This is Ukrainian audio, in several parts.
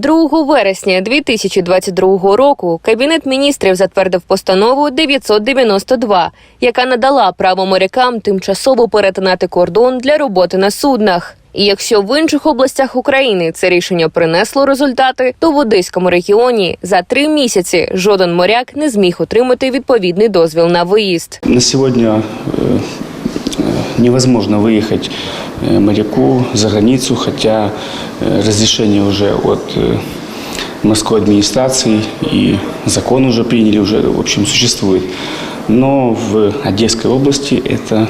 2 вересня 2022 року Кабінет міністрів затвердив постанову 992, яка надала право морякам тимчасово перетинати кордон для роботи на суднах. І якщо в інших областях України це рішення принесло результати, то в Одеському регіоні за три місяці жоден моряк не зміг отримати відповідний дозвіл на виїзд. На э, э, невозможно выехать э, моряку за границу, хотя э, разрешение уже от э, морской администрации и закон уже приняли, уже в общем существует. Но в Одесской области это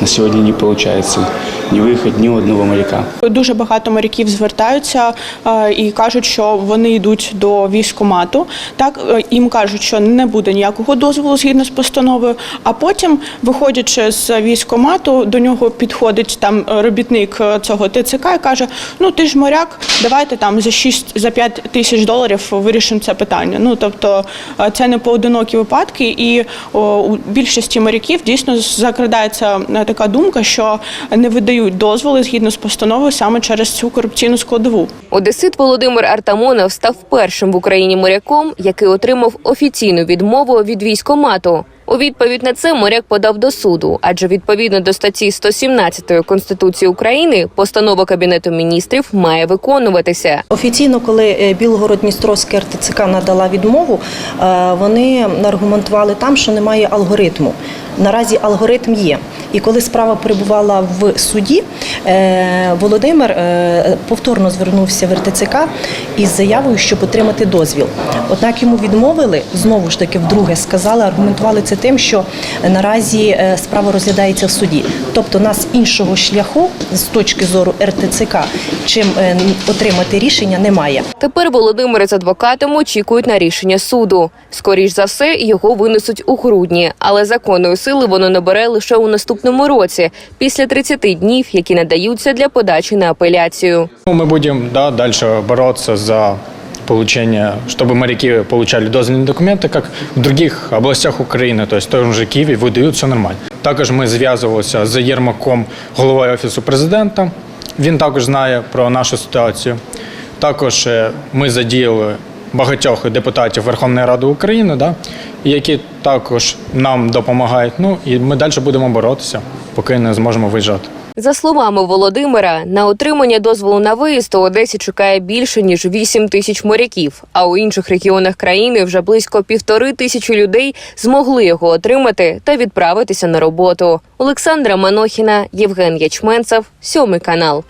на сегодня не получается выехать ни у одного моряка. Дуже багато моряків звертаються е, і кажуть, що вони йдуть до військкомату. Так е, їм кажуть, що не буде ніякого дозволу згідно з постановою. А потім, виходячи з військкомату, до нього підходить там робітник е, цього ТЦК і каже: Ну ти ж моряк, давайте там за 6 за 5 тисяч доларів вирішимо це питання. Ну тобто це не поодинокі випадки, і о, у більшості моряків дійсно закрадається така думка, що не видають дозволи згідно з постановою саме через цю корупційну складову. Одесит Володимир Артамонов став першим в Україні моряком, який отримав офіційну відмову від військомату. У відповідь на це моряк подав до суду, адже відповідно до статті 117 Конституції України постанова Кабінету міністрів має виконуватися. Офіційно, коли е, Білгород-Дністровське РТЦК надала відмову, е, вони аргументували там, що немає алгоритму. Наразі алгоритм є. І коли справа перебувала в суді, е, Володимир е, повторно звернувся в РТЦК із заявою, щоб отримати дозвіл. Однак йому відмовили знову ж таки вдруге сказали, аргументували це тим, що наразі е, справа розглядається в суді. Тобто, нас іншого шляху з точки зору РТЦК, чим е, отримати рішення, немає. Тепер Володимир з адвокатом очікують на рішення суду. Скоріш за все, його винесуть у грудні, але законної сили воно набере лише у наступному році, після 30 днів, які надаються для подачі на апеляцію. Ну, Мы будем да, дальше бороться за получение, чтобы моряки получали дозвольные документы, как в других областях України, то есть в тому же Києві видають все нормально. Також ми зв'язувалися з Єрмаком, головою офісу президента. Він також знає про нашу ситуацію. Також е, ми задіяли багатьох депутатів Верховної Ради України, да, які також нам допомагають. Ну і ми далі будемо боротися, поки не зможемо виїжджати. За словами Володимира, на отримання дозволу на виїзд у Одесі чекає більше ніж 8 тисяч моряків. А у інших регіонах країни вже близько півтори тисячі людей змогли його отримати та відправитися на роботу. Олександра Манохіна, Євген Ячменцев, сьомий канал.